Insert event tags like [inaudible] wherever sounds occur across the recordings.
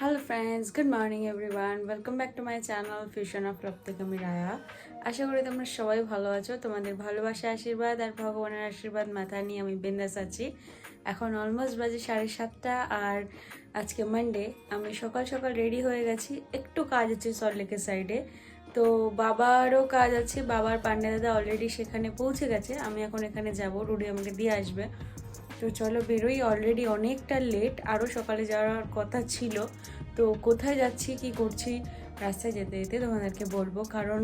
Hello friends good morning everyone welcome back to my channel fusion of love থেকে আমি রায়া আশা করি তোমরা সবাই ভালো আছো। তোমাদের ভালোবাসা, আশীর্বাদ আর ভগবানের আশীর্বাদ মাথা নিয়ে আমি বিন্দাস আছি। এখন অলমোস্ট বাজে সাড়ে সাতটা আর আজকে মানডে আমি সকাল সকাল রেডি হয়ে গেছি। একটু কাজ আছে সল্টলেকের সাইডে তো বাবারও কাজ আছে, বাবার পান্ডে দাদা অলরেডি সেখানে পৌঁছে গেছে। আমি এখন এখানে যাব, রুডি আমাকে দিয়ে আসবে। তো চলো বেরোই অলরেডি অনেকটা লেট আরও সকালে যাওয়ার কথা ছিল। তো কোথায় যাচ্ছি, কি করছি? রাস্তায় যেতে যেতে তোমাদেরকে বলব, কারণ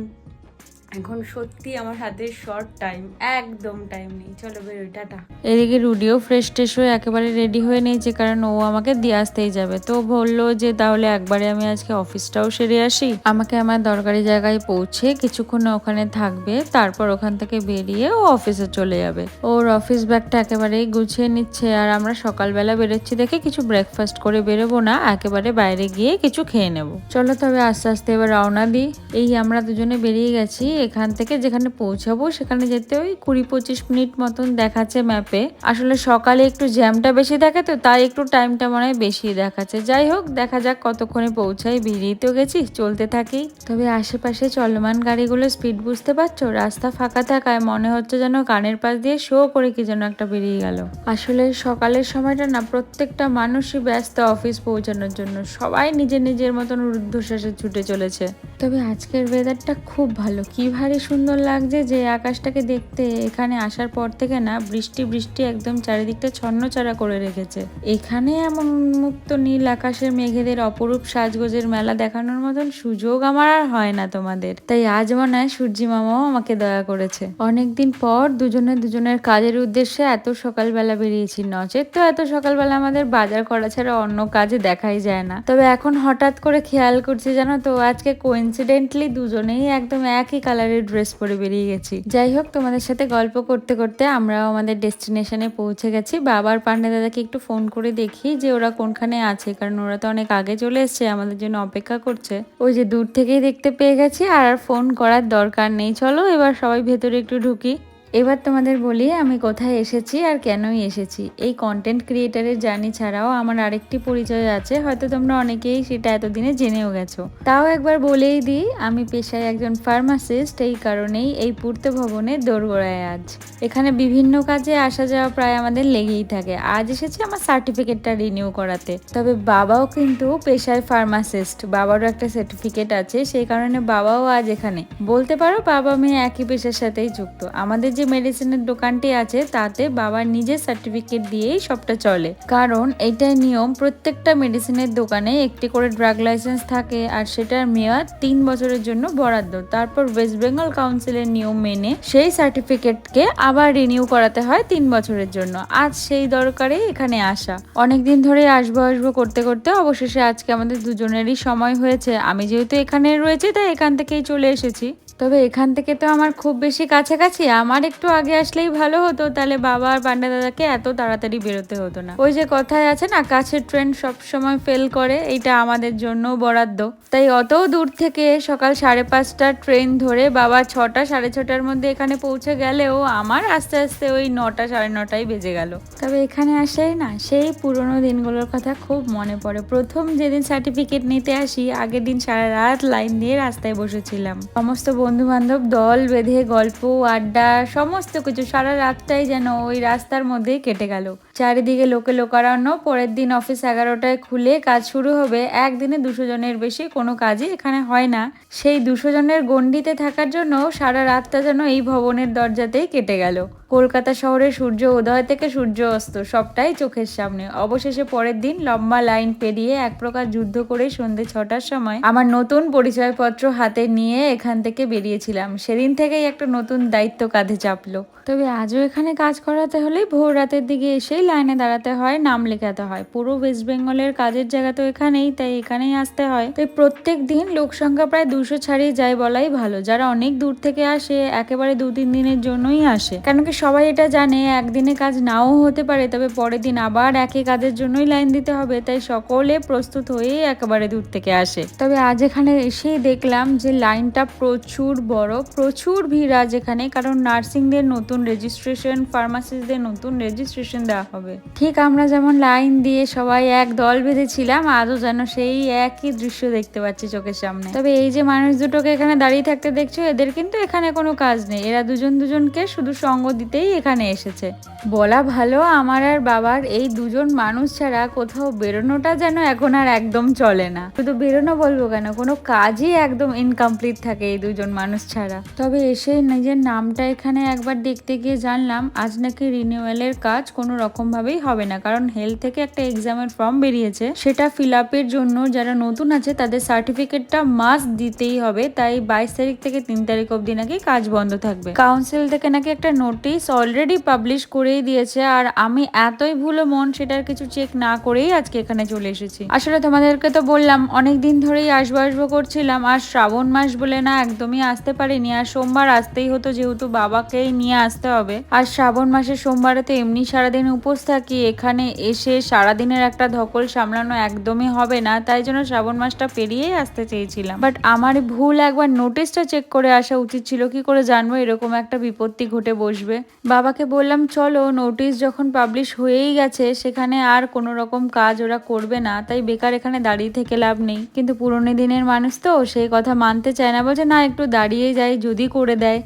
এখন সত্যি আমার হাতে শর্ট টাইম একদম টাইম নেই। চলো বেরোই, টাটা। এদিকে রুডিও ফ্রেশ ট্রেশ হয়ে একেবারে রেডি হয়ে নিয়েছে, কারণ ও আমাকে দিয়ে আসতেই যাবে। তো বলল যে, তাহলে একবারে আমি আজকে অফিসটাও সেরে আসি। আমাকে আমার দরকারি জায়গায় পৌঁছে কিছুক্ষণ ওখানে থাকবে, তারপর ওখান থেকে বেরিয়ে ও অফিসে চলে যাবে। ওর অফিস ব্যাগটা একেবারেই গুছিয়ে নিচ্ছে, আর আমরা সকালবেলা বেরোচ্ছি দেখে কিছু ব্রেকফাস্ট করে বেরোবো না, একেবারে বাইরে গিয়ে কিছু খেয়ে নেব। চলো তবে আস্তে আস্তে এবার রওনা দিই। এই আমরা দুজনে বেরিয়ে গেছি এখান থেকে যেখানে পৌঁছাবো, সেখানে যেতে ওই কুড়ি পঁচিশ মিনিট মতন দেখাচ্ছে ম্যাপে আসলে সকালে একটু জ্যামটা বেশি থাকে তো তাই একটু টাইমটা মনে হয় বেশি দেখাচ্ছে। যাই হোক, দেখা যাক কতক্ষণে পৌঁছাই। বেরিয়ে তো গেছি, চলতে থাকি। তবে আশেপাশে চলমান গাড়িগুলো স্পিড বুঝতে পারছ? রাস্তা ফাঁকা থাকায় মনে হচ্ছে যেন কানের পাশ দিয়ে শো করে কি যেন একটা বেরিয়ে গেল। আসলে সকালের সময়টা না, প্রত্যেকটা মানুষই ব্যস্ত অফিস পৌঁছানোর জন্য। সবাই নিজের নিজের মতন ঊর্ধ্বশ্বাসে ছুটে চলেছে। তবে আজকের ওয়েদারটা খুব ভালো। কি ভারী সুন্দর লাগছে যে আকাশটাকে দেখতে। এখানে আসার পর থেকে না বৃষ্টি বৃষ্টি একদম চারিদিকটা ছন্নছাড়া করে রেখেছে। এখানে এমন মুক্ত নীল আকাশের মেঘেদের অপরূপ সাজগোজের মেলা দেখানোর মতন সুযোগ আমার আর হয় না তোমাদের। তাই আজ মনে হয় সূর্যি মামাও আমাকে দয়া করেছে। অনেকদিন পর দুজনে দুজনের কাজের উদ্দেশ্যে এত সকালবেলা বেরিয়েছি। নচেত তো এত সকালবেলা আমাদের বাজার করা ছাড়া অন্য কাজে দেখাই যায় না। তবে এখন হঠাৎ করে খেয়াল করছি জানো তো, আজকে কোইন্সিডেন্টলি দুজনেই একদম একই কালারের ড্রেস পরে বেরিয়ে গেছি। যাই হোক, তোমাদের সাথে গল্প করতে করতে আমরাও আমাদের ডেস্টিনেশনে পৌঁছে গেছি। বাবার পান্ডে দাদাকে একটু ফোন করে দেখি যে ওরা কোনখানে আছে, কারণ ওরা তো অনেক আগে চলে এসছে, আমাদের জন্য অপেক্ষা করছে। ওই যে দূর থেকেই দেখতে পেয়ে গেছি, আর আর ফোন করার দরকার নেই। চলো এবার সবাই ভেতরে একটু ঢুকি। এবার তোমাদের বলি, আমি কোথায় এসেছি আর কেনই এসেছি। এই কন্টেন্ট ক্রিয়েটারের জার্নি ছাড়াও আমার আরেকটি পরিচয় আছে, হয়তো তোমরা অনেকেই সেটা এতদিনে জেনেও গেছো। তাও একবার বলেই দিই, আমি পেশায় একজন ফার্মাসিস্ট এই কারণেই এই পূর্ত ভবনে দোরগোড়ায় আজ। এখানে বিভিন্ন কাজে আসা যাওয়া প্রায় আমাদের লেগেই থাকে। আজ এসেছি আমার সার্টিফিকেটটা রিনিউ করাতে। তবে বাবাও কিন্তু পেশায় ফার্মাসিস্ট বাবারও একটা সার্টিফিকেট আছে, সেই কারণে বাবাও আজ এখানে। বলতে পারো বাবা মেয়ে একই পেশার সাথেই যুক্ত। আমাদের যে মেডিসিনের দোকানটি আছে, তাতে বাবার নিজের সার্টিফিকেট দিয়েই সবটা চলে। কারণ এটাই নিয়ম, প্রত্যেকটা মেডিসিনের দোকানে একটি করে ড্রাগ লাইসেন্স থাকে আর সেটার মেয়াদ তিন বছরের জন্য বরাদ্দ। তারপর ওয়েস্ট বেঙ্গল কাউন্সিলের নিয়ম মেনে সেই সার্টিফিকেটকে আবার রিনিউ করাতে হয় তিন বছরের জন্য। আজ সেই দরকারে এখানে আসা। অনেকদিন ধরে আসব আসব করতে করতে অবশেষে আজকে আমাদের দুজনেরই সময় হয়েছে। আমি যেহেতু এখানে রয়েছি, তাই এখান থেকেই চলে এসেছি। তবে এখান থেকে তো আমার খুব বেশি কাছাকাছি, আমার একটু আগে আসলেই ভালো হতো, তাহলে বাবা আর পান্ডা দাদাকে এত তাড়াতাড়ি বেরোতে হতো না। ওই যে কথায় আছে না, কাছের ট্রেন সব সময় ফেল করে, এইটা আমাদের জন্য বরাদ্দ। তাই অত দূর থেকে সকাল সাড়ে পাঁচটার ট্রেন ধরে বাবা ছটা, সাড়ে ছটার মধ্যে এখানে পৌঁছে গেলেও আমার আস্তে আস্তে ওই নটা, সাড়ে নটাই বেজে গেল। তবে এখানে আসেই না, সেই পুরোনো দিনগুলোর কথা খুব মনে পড়ে। প্রথম যেদিন সার্টিফিকেট নিতে আসি, আগের দিন সারা রাত লাইন দিয়ে রাস্তায় বসেছিলাম। সমস্ত বন্ধু বান্ধব দল বেঁধে গল্প, আড্ডা সমস্ত কিছু, সারা রাতটাই যেন ওই রাস্তার মধ্যেই কেটে গেল। চারিদিকে লোকে লোকারণ্য, পরের দিন অফিস এগারোটায় খুলে কাজ শুরু হবে। একদিনে দুশো জনের বেশি কোনো কাজই এখানে হয় না। সেই দুশো জনের গণ্ডিতে থাকার জন্য সারা রাতটা যেন এই ভবনের দরজাতেই কেটে গেল। কলকাতা শহরে সূর্য উদয় থেকে সূর্য অস্ত, সবটাই চোখের সামনে। অবশেষে পরের দিন লম্বা লাইন পেরিয়ে এক প্রকার যুদ্ধ করে সন্ধে ছটার সময় আমার নতুন পরিচয়পত্র হাতে নিয়ে এখান থেকে বেরিয়েছিলাম। সেদিন থেকেই একটা নতুন দায়িত্ব কাঁধে চাপলো। তবে আজও এখানে কাজ করাতে হলে ভোর রাতের দিকে এসেই লাইনে দাঁড়াতে হয়, নাম লেখাতে হয়। পুরো ওয়েস্ট বেঙ্গলের কাজের জায়গা তো এখানেই, তাই এখানেই আসতে হয়। তাই প্রত্যেক দিন লোক সংখ্যা প্রায় দুশো ছাড়িয়ে যায় বলাই ভালো। যারা অনেক দূর থেকে আসে, একেবারে দু তিন দিনের জন্যই আসে। কেন কি সবাই এটা জানে, একদিনে কাজ নাও হতে পারে, তবে পরের দিন আবার একই কাজের জন্যই লাইন দিতে হবে, তাই সকলে প্রস্তুত হয়েই একেবারে দূর থেকে আসে। তবে আজ এখানে এসেই দেখলাম যে লাইনটা প্রচুর বড়, প্রচুর ভিড় আজ এখানে, কারণ নার্সিংদের নতুন রেজিস্ট্রেশন, ফার্মাসিস্টদের নতুন রেজিস্ট্রেশন দেওয়া হবে। ঠিক আমরা যেমন লাইন দিয়ে সবাই এক দল বেঁধেছিলাম, আজও যেন সেই একই দৃশ্য দেখতে পাচ্ছি চোখের সামনে। তবে এই যে মানুষ দুটোকে এখানে দাঁড়িয়ে থাকতে দেখছ, এদের কিন্তু এখানে কোনো কাজ নেই, এরা দুজন দুজনকে শুধু সঙ্গ দিতেই এখানে এসেছে। বলা ভালো, আমার আর বাবার এই দুজন মানুষ ছাড়া কোথাও বেরোনোটা যেন এখন আর একদম চলে না। শুধু বেরোনো বলব কেন, কোনো কাজই একদম ইনকমপ্লিট থাকে এই দুজন মানুষ ছাড়া। তবে এসে নিজের নামটা এখানে একবার দেখতে গিয়ে জানলাম, আজ নাকি রিনিউয়ালের কাজ কোনো রকম ভাবেই হবে না। কারণ হেলথ থেকে একটা এক্সামের ফর্ম বেরিয়েছে, সেটা ফিল আপের জন্য যারা নতুন আছে তাদের সার্টিফিকেটটা মাস্ট দিতেই হবে। তাই বাইশ তারিখ থেকে তিন তারিখ অবধি নাকি কাজ বন্ধ থাকবে। কাউন্সিল থেকে নাকি একটা নোটিশ অলরেডি পাবলিশ করেই দিয়েছে, আর আমি এতই ভুলো মন সেটার কিছু চেক না করেই আজকে এখানে চলে এসেছি। আসলে তোমাদেরকে তো বললাম, অনেক দিন ধরেই আসব আসব করছিলাম, আর শ্রাবণ মাস বলে না একদমই আসতে পারিনি, আর সোমবার আসতেই হতো যেহেতু বাবাকেই নিয়ে আসতে হবে। আর শ্রাবণ মাসের সোমবারে তো এমনি সারাদিন উপোস থাকি, এখানে এসে সারাদিনের একটা ধকল সামলানো একদমই হবে না, তাই জন্য শ্রাবণ মাসটা পেরিয়েই আসতে চেয়েছিলাম। বাট আমার ভুল একবার নোটিশটা চেক করে আসা উচিত ছিল, কি করে জানব এরকম একটা বিপত্তি ঘটে বসবে। বাবাকে বললাম, চলো নোটিশ যখন পাবলিশ হয়েই গেছে, সেখানে আর কোনো রকম কাজ ওরা করবে না। তাই বেকার এখানে দাঁড়িয়ে থেকে লাভ নেই। কিন্তু পুরনো দিনের মানুষ তো সেই কথা মানতে চায় না। বলছে, না, একটু দাঁড়িয়ে যাই, যদি করে দেয়।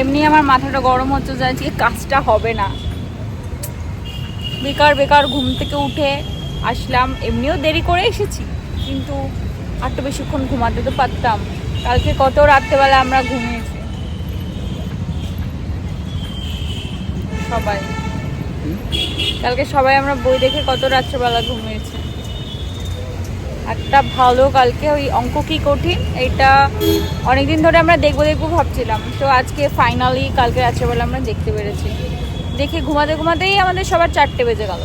এমনি আমার মাথাটা গরম হচ্ছে যে কাজটা হবে না। বেকার বেকার ঘুম থেকে উঠে আসলাম। এমনিও দেরি করে এসেছি, কিন্তু আর তো বেশিক্ষণ ঘুমাতে তো পারতাম। কালকে কত রাত্রেবেলা আমরা ঘুমিয়েছি। সবাই। কালকে সবাই আমরা বই দেখে কত রাত্রেবেলা ঘুমিয়েছি। একটা ভালো কালকে ওই অঙ্ক কি কঠিন এটা অনেকদিন ধরে আমরা দেখব দেখব ভাবছিলাম। তো আজকে ফাইনালি কালকে রাত্রেবেলা আমরা দেখতে পেরেছি। দেখে ঘুমাতে ঘুমাতেই আমাদের সবার চারটে বেজে গেল।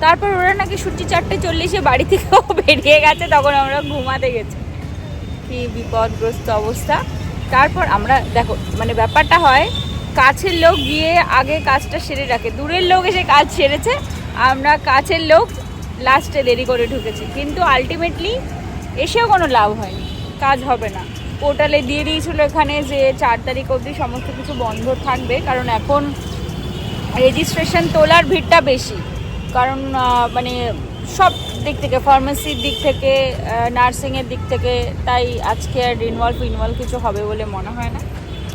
তারপর ওরা নাকি সূর্যি চারটে চল্লিশে বাড়ি থেকেও [laughs] বেরিয়ে গেছে তখন আমরা ঘুমাতে গেছি। কি বিপদগ্রস্ত অবস্থা। তারপর আমরা দেখো মানে ব্যাপারটা হয় কাছের লোক গিয়ে আগে কাজটা সেরে রাখে। দূরের লোক এসে কাজ সেরেছে, আমরা কাছের লোক লাস্টে দেরি করে ঢুকেছি। কিন্তু আলটিমেটলি এসেও কোনো লাভ হয়নি। কাজ হবে না। পোর্টালে দিয়ে দিয়েছিল এখানে যে চার তারিখ অবধি সমস্ত কিছু বন্ধ থাকবে, কারণ এখন রেজিস্ট্রেশন তোলার ভিড়টা বেশি। কারণ মানে সব দিক থেকে ফার্মেসির দিক থেকে নার্সিংয়ের দিক থেকে, তাই আজকে আর রিনওয়াল ফিনওয়াল কিছু হবে বলে মনে হয় না।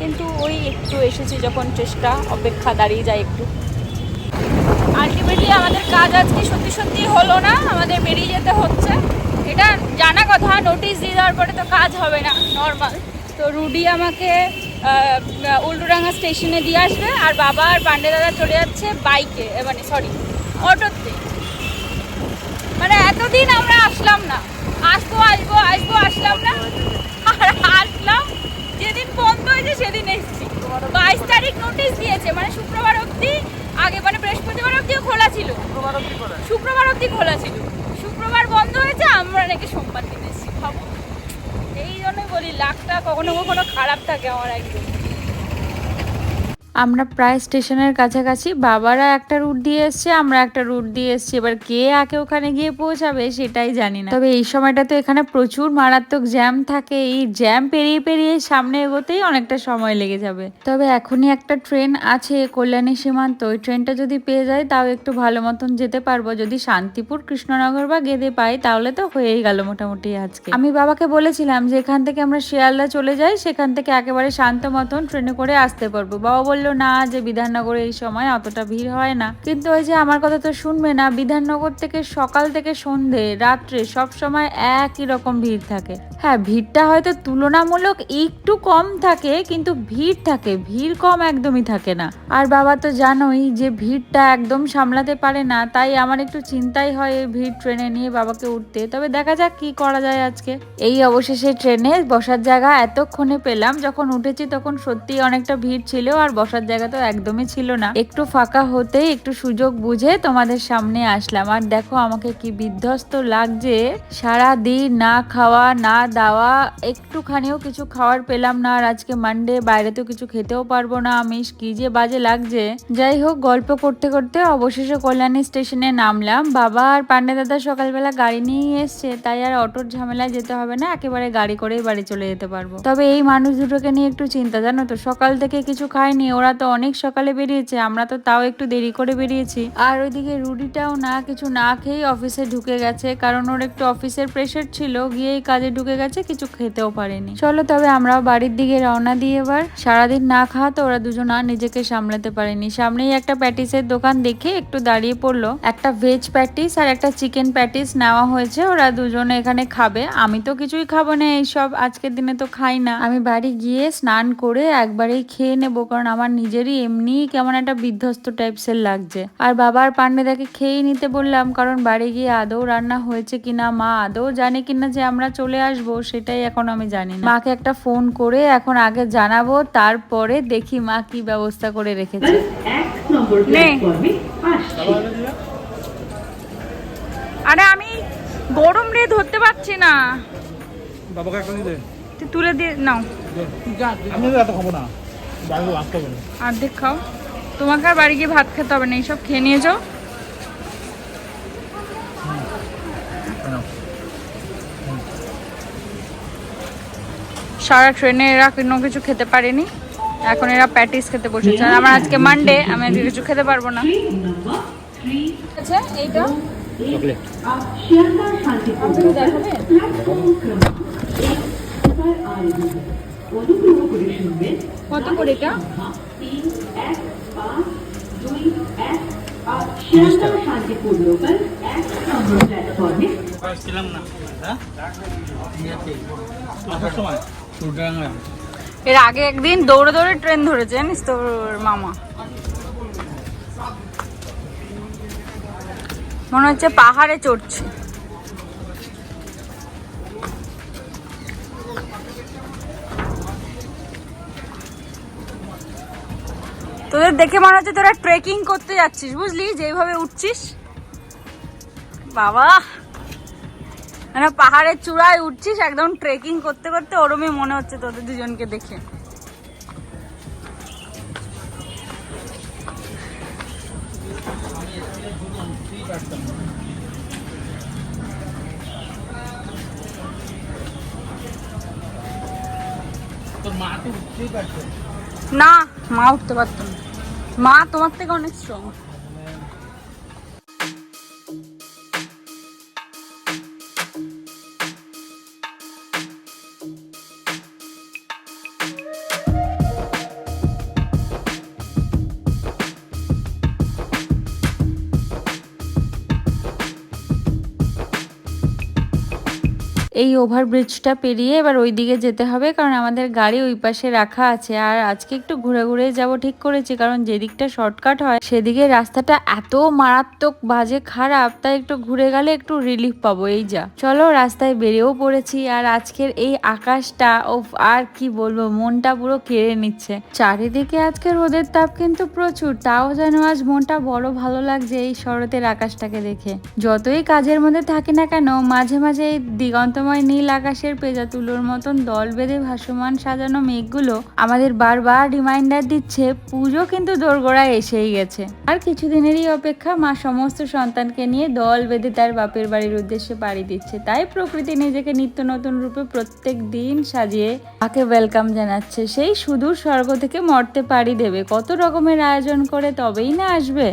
কিন্তু ওই একটু এসেছি যখন চেষ্টা, অপেক্ষা দাঁড়িয়ে যায় একটু। আলটিমেটলি আমাদের কাজ আজকে সত্যি সত্যি হলো না, আমাদের বেরিয়ে যেতে হচ্ছে। এটা জানা কথা নোটিশ দিয়ে দেওয়ার পরে তো কাজ হবে না নর্মাল তো রুডি আমাকে উল্টোডাঙ্গা স্টেশনে দিয়ে আসবে, আর বাবা আর পান্ডে দাদা চলে যাচ্ছে বাইকে মানে সরি অটোতে। মানে এতদিন আমরা আসলাম না। আসব আসব আসব, আসলাম না। আর যেদিন বন্ধ হয়েছে সেদিন এসেছি। বাইশ তারিখ নোটিশ দিয়েছে মানে শুক্রবার অবধি আগে মানে বৃহস্পতিবার অব্দিও খোলা ছিল। শুক্রবার অবধি খোলা ছিল। শুক্রবার বন্ধ হয়েছে আমরা নাকি সোমবার দিন এসেছি। খাব এই জন্যই বলি লাখটা কখনো কখনো খারাপ থাকে আমার একদম। আমরা প্রায় স্টেশনের কাছাকাছি, বাবারা একটা রুট দিয়ে এসছে, আমরা একটা রুট দিয়ে এসছি। এবার কে আগে ওখানে গিয়ে পৌঁছাবে সেটাই জানি না। তবে এই সময়টা তো এখানে প্রচুর মারাত্মক জ্যাম থাকে। এই জ্যাম পেরিয়ে পেরিয়ে সামনে এগোতেই অনেকটা সময় লেগে যাবে। তবে এখনই একটা ট্রেন আছে কল্যাণী সীমান্ত। ওই ট্রেনটা যদি পেয়ে যায় তাও একটু ভালো মতন যেতে পারব। যদি শান্তিপুর, কৃষ্ণনগর বা গেদে পাই, তাহলে তো হয়েই গেল মোটামুটি আজকে। আমি বাবাকে বলেছিলাম যে এখান থেকে আমরা শিয়ালদা চলে যাই, সেখান থেকে একেবারে শান্ত মতন ট্রেনে করে আসতে পারব। বাবা বলল, না, যে বিধাননগরে এই সময় অতটা ভিড় হয় না। কিন্তু ওই যে আমার কথা তো শুনবে না, বিধাননগর থেকে সকাল থেকে সন্ধে, রাত্রে সব সময় একই রকম ভিড় থাকে। হ্যাঁ ভিড়টা হয়তো তুলনামূলক একটু কম থাকে, কিন্তু ভিড় থাকে, ভিড় কম একদমই থাকে না। আর বাবা তো জানোই যে ভিড়টা একদম সামলাতে পারে না, তাই আমার একটু চিন্তাই হয় এই ভিড় ট্রেনে নিয়ে বাবাকে উঠতে। তবে দেখা যাক কি করা যায় আজকে। এই অবশেষে ট্রেনে বসার জায়গা এতক্ষণে পেলাম, যখন উঠেছি তখন সত্যি অনেকটা ভিড় ছিল, আর বসার বসার জায়গা তো একদমই ছিল না। একটু ফাঁকা হতেই একটু সুযোগ বুঝে তোমাদের সামনে আসলাম। আর দেখো আমাকে কি বিধ্বস্ত লাগছে। সারা দিন না খাওয়া, না দাওয়া, একটুখানিও কিছু খাওয়ার পেলাম না। আর আজকে মানডে বাইরে তো কিছু খেতেও পারব না। আমি কি যে বাজে লাগছে। যাই হোক, গল্প করতে করতে অবশেষে কল্যাণী স্টেশনে নামলাম। বাবা আর পান্ডে দাদা সকালবেলা গাড়ি নিয়ে এসছে। তাই আর অটোর ঝামেলায় যেতে হবে না। একেবারে গাড়ি করেই বাড়ি চলে যেতে পারব। তবে এই মানুষ দুটোকে নিয়ে একটু চিন্তা, জানো তো? সকাল থেকে কিছু খায়নি ওরা তো অনেক সকালে বেরিয়েছে, আমরা তো তাও একটু দেরি করে বেরিয়েছি। আর ওইদিকে রুডিটাও না, কিছু না খেয়েই অফিসে ঢুকে গেছে, কারণ ওর একটু অফিসের প্রেশার ছিল, গিয়েই কাজে ঢুকে গেছে, কিছু খেতেও পারেনি। চলো তবে আমরাও বাড়ির দিকে রওনা দিয়ে এবার। সারাদিন না খাওয়া তো ওরা দুজন আর নিজেকে সামলাতে পারেনি। সামনেই একটা প্যাটিসের দোকান দেখে একটু দাঁড়িয়ে পড়ল। একটা ভেজ প্যাটিস আর একটা চিকেন প্যাটিস নেওয়া হয়েছে, ওরা দুজনে এখানে খাবে। আমি তো কিছুই খাব না এইসব, আজকের দিনে তো খাই না। আমি বাড়ি গিয়ে স্নান করে একবারেই খেয়ে নেব, কারণ আমার নিজেরই এমনি কেমন একটা বিধ্বস্ত টাইপসের লাগছে। আর বাবার পান্ডেদাকে খেয়ে নিতে বললাম কারণ বাড়ি গিয়ে আদৌ রান্না হয়েছে কিনা মা আদৌ জানে কিনা যে আমরা চলে আসব সেটাই এখন আমি জানি না। মাকে একটা ফোন করে এখন আগে জানাব তারপরে দেখি মা কি ব্যবস্থা করে রেখেছে। এক নম্বর প্ল্যাটফর্মে আসছে। আরে আমি গরম রে ধরতে পারছি না। বাবাকে একটা দিতে তুই তুলে দিয়ে নাও। আমি তো এত খাব না। অর্ধেক খাও। তোমাকে আর বাড়ি গিয়ে ভাত খেতে হবে না এইসব খেয়ে নিয়ে যাও। সারা ট্রেনে এরা কোনো কিছু খেতে পারেনি। এখন এরা প্যাটিস খেতে বসেছে। আর আমার আজকে মানডে আমি আজকে কিছু খেতে পারব না। আচ্ছা এইটা? চকলেট। কত করে এটা? এর আগে একদিন দৌড়ে দৌড়ে ট্রেন ধরেছে জানিস তোর মামা। মনে হচ্ছে পাহাড়ে চড়ছে। তোদের দেখে মনে হচ্ছে তোরা ট্রেকিং করতে যাচ্ছিস, বুঝলি? যেভাবে উঠছিস। বাবা! মানে পাহাড়ের চূড়ায় উঠছিস, একদম ট্রেকিং করতে করতে ওরমই মনে হচ্ছে তোদের দুজনকে দেখে। তোর মা তো উঠতেই পারছে না মা উঠতে পারতো না। মা তোমার থেকে অনেক স্ট্রং এই ওভারব্রিজটা পেরিয়ে এবার ওই দিকে যেতে হবে, কারণ আমাদের গাড়ি ওই পাশে রাখা আছে। আর আজকে একটু ঘুরে ঘুরে যাব ঠিক করেছি, কারণ যেদিকটা শর্টকাট হয়, সেদিকে রাস্তাটা এত মারাত্মক বাজে খারাপ, তাই একটু ঘুরে গেলে একটু রিলিফ পাবো, এই যা। চলো, রাস্তায় বেরিয়েও পড়েছি, আর আজকের এই আকাশটা ও আর কি বলব, মনটা পুরো কেড়ে নিচ্ছে। চারিদিকে আজকে রোদের তাপ কিন্তু প্রচুর, তাও যেন আজ মনটা বড় ভালো লাগছে এই শরতের আকাশটাকে দেখে। যতই কাজের মধ্যে থাকি না কেন, মাঝে মাঝে এই দিগন্তময় নীল আকাশের পেজা তুলোর মতন দল বেঁধে ভাসমান সাজানো মেঘগুলো আমাদের বারবার রিমাইন্ডার দিচ্ছে, পুজো কিন্তু দোরগোড়ায় এসেই গেছে। আর কিছুদিনেরই অপেক্ষা মা সমস্ত সন্তানকে নিয়ে দল বেঁধে তার বাপের বাড়ির উদ্দেশ্যে পাড়ি দিচ্ছে। তাই প্রকৃতি নিজেকে নিত্য নতুন রূপে প্রত্যেক দিন সাজিয়ে তাকে ওয়েলকাম জানাচ্ছে। সেই সুদূর স্বর্গ থেকে মর্তে পাড়ি দেবে। কত রকমের আয়োজন করে তবেই না আসবে।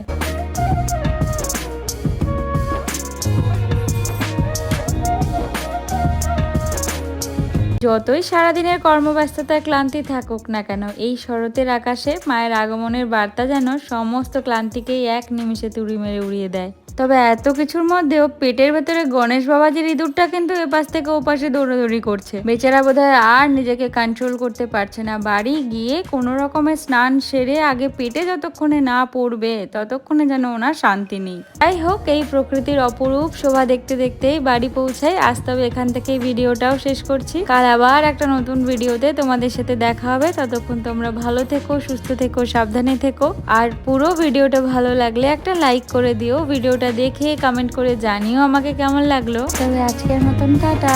যতই সারাদিনের কর্মব্যস্ততায় ক্লান্তি থাকুক না কেন, এই শরতের আকাশে মায়ের আগমনের বার্তা যেন সমস্ত ক্লান্তিকেই এক নিমিষে তুড়ি মেরে উড়িয়ে দেয়। তবে এত কিছুর মধ্যেও পেটের ভেতরে গণেশ বাবাজির ইঁদুরটা কিন্তু এপাশ থেকে ওপাশে দৌড়াদৌড়ি করছে। বেচারা বোধহয় আর নিজেকে কন্ট্রোল করতে পারছে না। বাড়ি গিয়ে কোনো রকমের স্নান সেরে আগে পেটে যতক্ষণে না পড়বে, ততক্ষণে যেন ওনার শান্তি নেই। যাই হোক, এই প্রকৃতির অপরূপ শোভা দেখতে দেখতেই বাড়ি পৌঁছাই। আজ তবে এখান থেকে ভিডিওটাও শেষ করছি। কাল আবার একটা নতুন ভিডিওতে তোমাদের সাথে দেখা হবে। ততক্ষণ তোমরা ভালো থেকো, সুস্থ থেকো, সাবধানে থেকো। আর পুরো ভিডিওটা ভালো লাগলে একটা লাইক করে দিও। ভিডিওটা দেখে কমেন্ট করে জানিও আমাকে কেমন লাগল। তবে আজকের মতন টাটা।